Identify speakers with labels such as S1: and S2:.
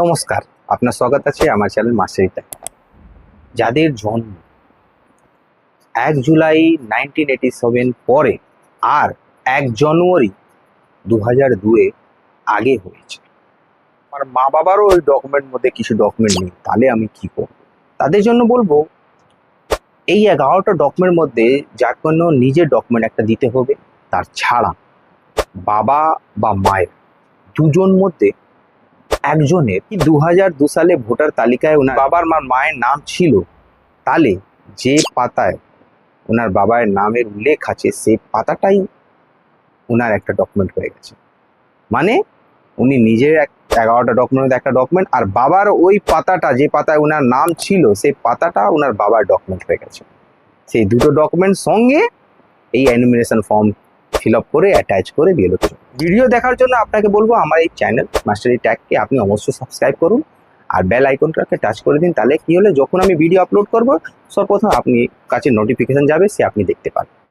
S1: নমস্কার, আপনার স্বাগত আছে আমার চ্যানেল মাস্টারিতে যাদের জন্ম এক জুলাই নাইনটিন এইটি সেভেন পরে আর এক জানুয়ারি দু হাজার দুয়ে আগে হয়েছে। আমার মা বাবারও ওই ডকুমেন্ট মধ্যে কিছু ডকুমেন্ট নেই, তাহলে আমি কি করব? তাদের জন্য বলব, এই এগারোটা ডকুমেন্ট মধ্যে যার কোনো নিজের ডকুমেন্ট একটা দিতে হবে, তার ছাড়া বাবা বা মায়ের দুজন মধ্যে একজনের দু হাজার দু সালে ভোটার তালিকায় ওনার বাবার মার মায়ের নাম ছিল? তাহলে যে পাতায় ওনার বাবার নামের উল্লেখ আছে সেই পাতাটাই ওনার একটা ডকুমেন্ট হয়ে গেছে। মানে উনি নিজের এক এগারোটা ডকুমেন্ট একটা ডকুমেন্ট আর বাবার ওই পাতাটা, যে পাতায় ওনার নাম ছিল সেই পাতাটা ওনার বাবার ডকুমেন্ট হয়ে গেছে। সেই দুটো ডকুমেন্ট সঙ্গে এই অ্যানিমিনেশন ফর্ম ফিল আপ করে অ্যাটাচ করে দিয়ে দেবো। ভিডিও দেখার জন্য আপনাকে বলব, আমার এই চ্যানেল মাস্টারি ট্যাগকে আপনি অবশ্যই সাবস্ক্রাইব করুন আর বেল আইকনটাকে টাচ করে দিন, তাহলে কি হলে যখন আমি ভিডিও আপলোড করব, সর্বপ্রথম আপনি কাছে নোটিফিকেশন যাবে, সে আপনি দেখতে পাবেন।